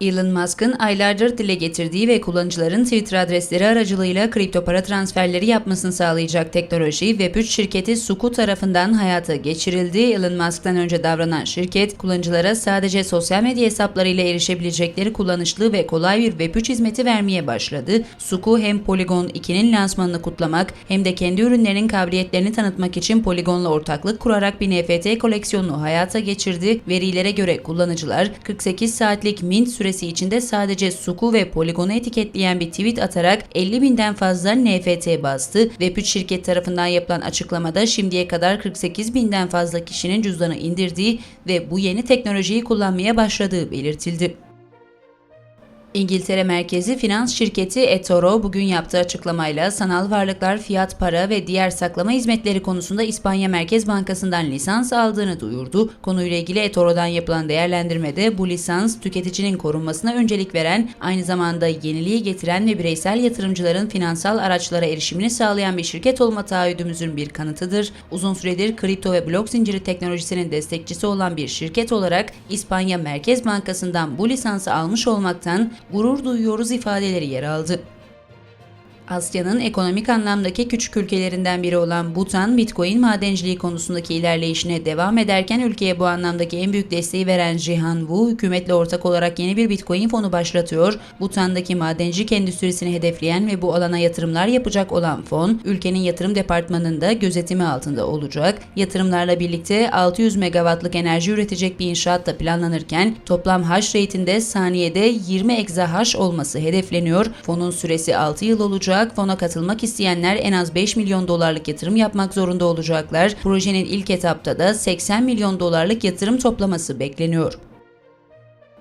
Elon Musk'ın aylardır dile getirdiği ve kullanıcıların Twitter adresleri aracılığıyla kripto para transferleri yapmasını sağlayacak teknoloji Web3 şirketi Suku tarafından hayata geçirildi. Elon Musk'tan önce davranan şirket, kullanıcılara sadece sosyal medya hesaplarıyla erişebilecekleri kullanışlı ve kolay bir Web3 hizmeti vermeye başladı. Suku hem Polygon 2'nin lansmanını kutlamak hem de kendi ürünlerinin kabiliyetlerini tanıtmak için Polygon'la ortaklık kurarak bir NFT koleksiyonunu hayata geçirdi. Verilere göre kullanıcılar 48 saatlik mint süresi içinde sadece Suku ve Polygon'u etiketleyen bir tweet atarak 50 binden fazla NFT bastı. Web3 şirket tarafından yapılan açıklamada şimdiye kadar 48 binden fazla kişinin cüzdanı indirdiği ve bu yeni teknolojiyi kullanmaya başladığı belirtildi. İngiltere merkezi finans şirketi eToro bugün yaptığı açıklamayla sanal varlıklar, fiyat para ve diğer saklama hizmetleri konusunda İspanya Merkez Bankası'ndan lisans aldığını duyurdu. Konuyla ilgili eToro'dan yapılan değerlendirmede bu lisans tüketicinin korunmasına öncelik veren, aynı zamanda yeniliği getiren ve bireysel yatırımcıların finansal araçlara erişimini sağlayan bir şirket olma taahhüdümüzün bir kanıtıdır. Uzun süredir kripto ve blok zinciri teknolojisinin destekçisi olan bir şirket olarak İspanya Merkez Bankası'ndan bu lisansı almış olmaktan gurur duyuyoruz ifadeleri yer aldı. Asya'nın ekonomik anlamdaki küçük ülkelerinden biri olan Bhutan, Bitcoin madenciliği konusundaki ilerleyişine devam ederken ülkeye bu anlamdaki en büyük desteği veren Jihan Wu, hükümetle ortak olarak yeni bir Bitcoin fonu başlatıyor. Bhutan'daki madencilik endüstrisini hedefleyen ve bu alana yatırımlar yapacak olan fon, ülkenin yatırım departmanında gözetimi altında olacak. Yatırımlarla birlikte 600 megawattlık enerji üretecek bir inşaat da planlanırken toplam hash rate'inde saniyede 20 exahash olması hedefleniyor. Fonun süresi 6 yıl olacak. Fona katılmak isteyenler en az 5 milyon dolarlık yatırım yapmak zorunda olacaklar. Projenin ilk etapta da 80 milyon dolarlık yatırım toplaması bekleniyor.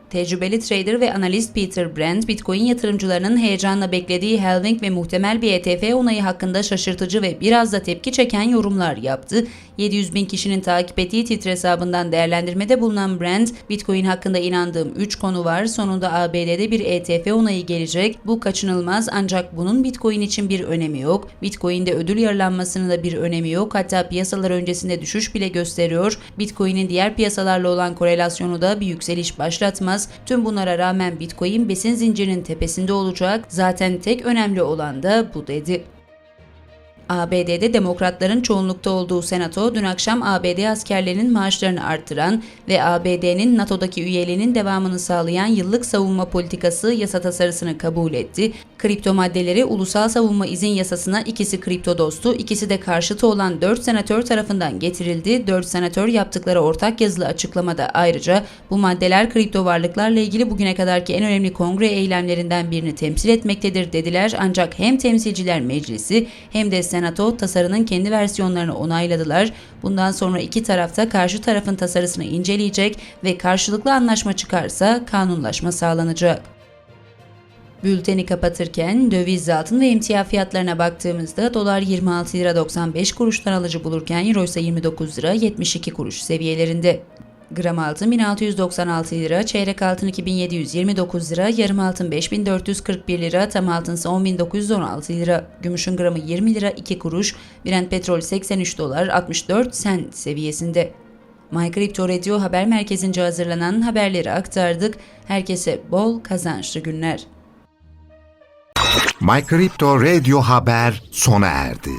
Tecrübeli trader ve analist Peter Brand, Bitcoin yatırımcılarının heyecanla beklediği halving ve muhtemel bir ETF onayı hakkında şaşırtıcı ve biraz da tepki çeken yorumlar yaptı. 700 bin kişinin takip ettiği Twitter hesabından değerlendirmede bulunan Brand, Bitcoin hakkında inandığım 3 konu var. Sonunda ABD'de bir ETF onayı gelecek. Bu kaçınılmaz ancak bunun Bitcoin için bir önemi yok. Bitcoin'de ödül yararlanmasının da bir önemi yok. Hatta piyasalar öncesinde düşüş bile gösteriyor. Bitcoin'in diğer piyasalarla olan korelasyonu da bir yükseliş başlatmaz. Tüm bunlara rağmen Bitcoin besin zincirinin tepesinde olacak. Zaten tek önemli olan da bu dedi. ABD'de demokratların çoğunlukta olduğu senato dün akşam ABD askerlerinin maaşlarını arttıran ve ABD'nin NATO'daki üyeliğinin devamını sağlayan yıllık savunma politikası yasa tasarısını kabul etti. Kripto maddeleri ulusal savunma izin yasasına ikisi kripto dostu, ikisi de karşıtı olan 4 senatör tarafından getirildi. 4 senatör yaptıkları ortak yazılı açıklamada ayrıca bu maddeler kripto varlıklarla ilgili bugüne kadarki en önemli kongre eylemlerinden birini temsil etmektedir dediler. Ancak hem temsilciler meclisi hem de Senato tasarının kendi versiyonlarını onayladılar. Bundan sonra iki tarafta karşı tarafın tasarısını inceleyecek ve karşılıklı anlaşma çıkarsa kanunlaşma sağlanacak. Bülteni kapatırken döviz altın ve emtia fiyatlarına baktığımızda dolar 26 lira 95 kuruştan alıcı bulurken euro ise 29 lira 72 kuruş seviyelerinde. Gram altın 1696 lira, çeyrek altın 2729 lira, yarım altın 5441 lira, tam altın ise 10916 lira. Gümüşün gramı 20 lira 2 kuruş, Brent petrol 83 dolar 64 sent seviyesinde. My Crypto Radio haber merkezince hazırlanan haberleri aktardık. Herkese bol kazançlı günler. My Crypto Radio Haber sona erdi.